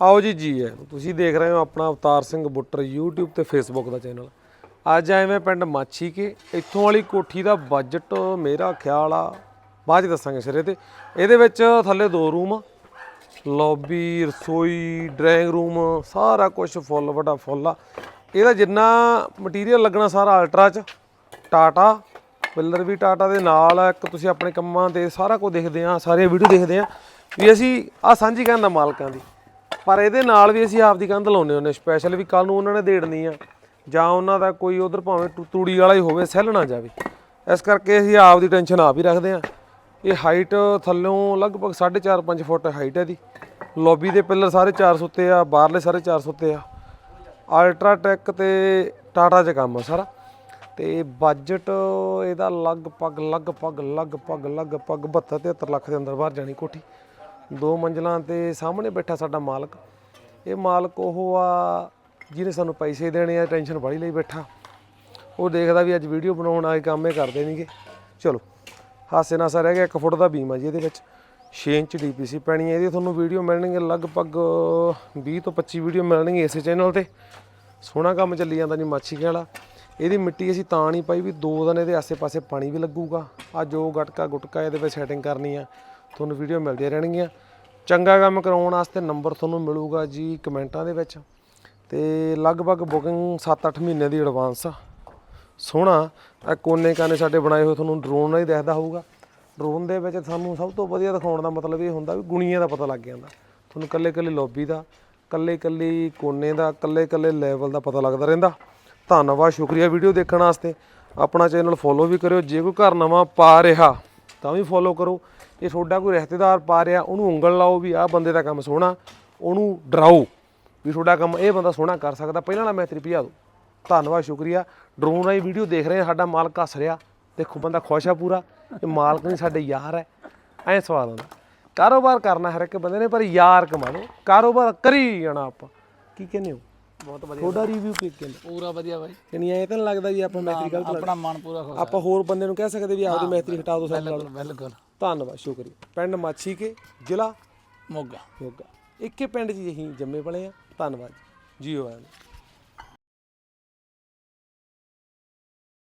ਆਓ ਜੀ ਜੀ ਹੈ ਤੁਸੀਂ ਦੇਖ ਰਹੇ ਹੋ ਆਪਣਾ ਅਵਤਾਰ ਸਿੰਘ ਬੁੱਟਰ YouTube ਤੇ Facebook ਦਾ ਚੈਨਲ। ਅੱਜ ਆਏ ਮੈਂ ਪਿੰਡ ਮਾਛੀ ਕੇ ਇੱਥੋਂ ਵਾਲੀ ਕੋਠੀ ਦਾ ਬਜਟ ਮੇਰਾ ਖਿਆਲ ਆ, ਬਾਅਦ ਚ ਦੱਸਾਂਗੇ ਸਿਰੇ ਤੇ। ਇਹਦੇ ਵਿੱਚ ਥੱਲੇ ਦੋ ਰੂਮ ਆ ਲੌਬੀ ਰਸੋਈ ਡਰਾਇੰਗ ਰੂਮ ਸਾਰਾ ਕੁਝ ਫੁੱਲ ਵੱਡਾ ਫੁੱਲ ਆ। ਇਹਦਾ ਜਿੰਨਾ ਮਟੀਰੀਅਲ ਲੱਗਣਾ ਸਾਰਾ ਅਲਟਰਾ ਚ, ਟਾਟਾ ਪਿੱਲਰ ਵੀ ਟਾਟਾ ਦੇ ਨਾਲ ਆ, ਇੱਕ ਤੁਸੀਂ ਆਪਣੇ ਕੰਮਾਂ ਤੇ ਸਾਰਾ ਕੁਝ ਦੇਖਦੇ ਆ, ਸਾਰੇ ਵੀਡੀਓ ਦੇਖਦੇ ਆ, ਵੀ ਅਸੀਂ ਆ ਸਾਂਝੀ ਕਰਨ ਦਾ ਮਾਲਕਾਂ ਦੀ ਪਰ ਇਹਦੇ ਨਾਲ ਵੀ ਅਸੀਂ ਆਪਦੀ ਕੰਧ ਲਾਉਨੇ ਹੁੰਨੇ ਸਪੈਸ਼ਲ ਵੀ ਕੱਲ ਨੂੰ ਉਹਨਾਂ ਨੇ ਦੇੜਨੀ ਆ, ਜਾਂ ਉਹਨਾਂ ਦਾ ਕੋਈ ਉਧਰ ਭਾਵੇਂ ਟੂ- ਤੂੜੀ ਵਾਲਾ ਹੀ ਹੋਵੇ, ਸਹਿਲ ਨਾ ਜਾਵੇ। ਇਸ ਕਰਕੇ ਅਸੀਂ ਆਪ ਦੀ ਟੈਨਸ਼ਨ ਆਪ ਹੀ ਰੱਖਦੇ ਆ ਇਹ ਹਾਈਟ ਥੱਲੋਂ ਲਗਭਗ 4.5 5 ਫੁੱਟ ਹਾਈਟ ਹੈ ਦੀ ਲੌਬੀ ਦੇ ਪਿੱਲਰ ਸਾਰੇ 400 ਉੱਤੇ ਆ, ਬਾਹਰਲੇ ਸਾਰੇ 400 ਉੱਤੇ ਆ। ਅਲਟਰਾਟੈਕ ਤੇ ਟਾਟਾ 'ਚ ਕੰਮ ਆ ਸਾਰਾ। ਤੇ ਬਜਟ ਇਹਦਾ ਲਗਭਗ ਲਗਭਗ ਲਗਭਗ ਲਗਭਗ 72 73 ਲੱਖ ਦੇ ਅੰਦਰ ਬਾਹਰ ਜਾਣੀ ਕੋਠੀ। ਦੋ ਮੰਜ਼ਲਾਂ ਤੇ ਸਾਹਮਣੇ ਬੈਠਾ ਸਾਡਾ ਮਾਲਕ। ਇਹ ਮਾਲਕ ਉਹ ਆ ਜਿਹਨੇ ਸਾਨੂੰ ਪੈਸੇ ਦੇਣੇ ਆ, ਟੈਨਸ਼ਨ ਬੜੀ ਲਈ ਬੈਠਾ। ਉਹ ਦੇਖਦਾ ਵੀ ਅੱਜ ਵੀਡੀਓ ਬਣਾਉਣ ਆਏ ਕੰਮ ਇਹ ਕਰਦੇ ਨਹੀਂਗੇ ਚਲੋ, ਹਾਸੇ ਨਾਲ ਰਹਿ ਗਿਆ 1 ਫੁੱਟ ਦਾ ਬੀਮ ਆ ਜੀ ਇਹਦੇ ਵਿੱਚ। 6 ਇੰਚ ਡੀਪੀਸੀ ਪੈਣੀ ਹੈ ਇਹਦੀ ਤੁਹਾਨੂੰ ਵੀਡੀਓ ਮਿਲਣਗੇ ਲਗਭਗ 20 ਤੋਂ 25 ਵੀਡੀਓ ਮਿਲਣਗੇ ਇਸੇ ਚੈਨਲ ਤੇ। ਸੋਹਣਾ ਕੰਮ ਚੱਲੀ ਜਾਂਦਾ ਜੀ ਮਾਛੀ ਵਾਲਾ। ਇਹਦੀ ਮਿੱਟੀ ਅਸੀਂ ਤਾਂ ਨਹੀਂ ਪਾਈ ਵੀ ਦੋ ਦਿਨ ਇਹਦੇ ਆਸੇ-ਪਾਸੇ ਪਾਣੀ ਵੀ ਲੱਗੂਗਾ। ਆ ਜੋ ਗਟਕਾ ਗੁਟਕਾ ਇਹਦੇ ਵਿੱਚ ਸੈਟਿੰਗ ਕਰਨੀ ਆ। ਤੁਹਾਨੂੰ ਵੀਡੀਓ ਮਿਲਦੀਆਂ ਰਹਿਣਗੀਆਂ। ਚੰਗਾ ਕੰਮ ਕਰਾਉਣ ਵਾਸਤੇ ਨੰਬਰ ਤੁਹਾਨੂੰ ਮਿਲੂਗਾ ਜੀ ਕਮੈਂਟਾਂ ਦੇ ਵਿੱਚ। ਤੇ ਲਗਭਗ ਬੁਕਿੰਗ 7-8 ਮਹੀਨੇ ਦੀ ਐਡਵਾਂਸ ਆ। ਸੋਹਣਾ। ਇਹ ਕੋਨੇ ਕਾਨੇ ਸਾਡੇ ਬਣਾਏ ਹੋਏ ਤੁਹਾਨੂੰ ਡਰੋਨ ਨਾਲ ਹੀ ਦਿਖਦਾ ਹੋਊਗਾ। ਡਰੋਨ ਦੇ ਵਿੱਚ ਸਾਨੂੰ ਸਭ ਤੋਂ ਵਧੀਆ ਦਿਖਾਉਣ ਦਾ ਮਤਲਬ ਇਹ ਹੁੰਦਾ ਵੀ ਗੁਣੀਆਂ ਦਾ ਪਤਾ ਲੱਗ ਜਾਂਦਾ। ਤੁਹਾਨੂੰ ਕੱਲੇ ਕੱਲੇ ਲੌਬੀ ਦਾ ਕੱਲੇ ਕੱਲੇ ਕੋਨੇ ਦਾ ਕੱਲੇ ਕੱਲੇ ਲੈਵਲ ਦਾ ਪਤਾ ਲੱਗਦਾ ਰਹਿੰਦਾ। ਧੰਨਵਾਦ, ਸ਼ੁਕਰੀਆ ਵੀਡੀਓ ਦੇਖਣ ਵਾਸਤੇ। ਆਪਣਾ ਚੈਨਲ ਫੋਲੋ ਵੀ ਕਰਿਓ। ਜੇ ਕੋਈ ਘਰ ਨਵਾਂ ਪਾ ਰਿਹਾ, ਤਾਂ ਵੀ ਫੋਲੋ ਕਰੋ। ਜੇ ਤੁਹਾਡਾ ਕੋਈ ਰਿਸ਼ਤੇਦਾਰ ਪਾ ਰਿਹਾ ਉਹਨੂੰ ਉਂਗਲ ਲਾਓ ਵੀ ਆਹ ਬੰਦੇ ਦਾ ਕੰਮ ਸੋਹਣਾ ਉਹਨੂੰ ਡਰਾਓ ਵੀ ਤੁਹਾਡਾ ਕੰਮ ਇਹ ਬੰਦਾ ਸੋਹਣਾ ਕਰ ਸਕਦਾ। ਪਹਿਲਾਂ ਵਾਲਾ ਮੈਥਰੀ ਭਜਾ ਦਿਓ ਧੰਨਵਾਦ ਸ਼ੁਕਰੀਆ। ਡਰੋਨ ਰਾਹੀਂ ਵੀਡੀਓ ਦੇਖ ਰਹੇ ਸਾਡਾ ਮਾਲਕ ਹੱਸ ਰਿਹਾ। ਦੇਖੋ ਬੰਦਾ ਖੁਸ਼ ਆ ਪੂਰਾ। ਇਹ ਮਾਲਕ ਨਹੀਂ ਸਾਡੇ ਯਾਰ ਹੈ। ਐਂ ਸਵਾਲ ਆਉਂਦਾ ਕਾਰੋਬਾਰ ਕਰਨਾ ਹਰ ਇੱਕ ਬੰਦੇ ਨੇ ਪਰ ਯਾਰ ਕਮਾਣੋ ਕਾਰੋਬਾਰ ਕਰੀ ਜਾਣਾ ਆਪਾਂ। ਕੀ ਕਹਿੰਦੇ ਹੋ? ਬਹੁਤ ਵਧੀਆ। ਤੁਹਾਡਾ ਰਿਵਿਊ ਕੀ ਕਹਿੰਦੇ ਪੂਰਾ ਵਧੀਆ ਬਾਈ। ਯਾਨੀ ਐ ਤਾਂ ਲੱਗਦਾ ਵੀ ਆਪਾਂ ਮੈਥਰੀ ਗਲਤ ਆਪਣਾ ਮਨ ਪੂਰਾ ਖੁਸ਼ ਆਪਾਂ ਹੋਰ ਬੰਦੇ ਨੂੰ ਕਹਿ ਸਕਦੇ ਵੀ ਆਪਦੀ ਮੈਥਰੀ ਹਟਾ ਦਿਓ ਸਾਡੇ ਨਾਲ। ਬਿਲਕੁਲ। ਧੰਨਵਾਦ ਸ਼ੁਕਰੀਆ। ਪਿੰਡ ਮਾਛੀ ਕੇ ਜ਼ਿਲ੍ਹਾ ਮੋਗਾ। ਮੋਗਾ। ਇੱਕੇ ਪਿੰਡ 'ਚ ਹੀ ਅਸੀਂ ਜੰਮੇ ਪਲੇ ਆ ਧੰਨਵਾਦ ਜੀ। ਜੀਓ ਆਇਆਂ ਨੂੰ।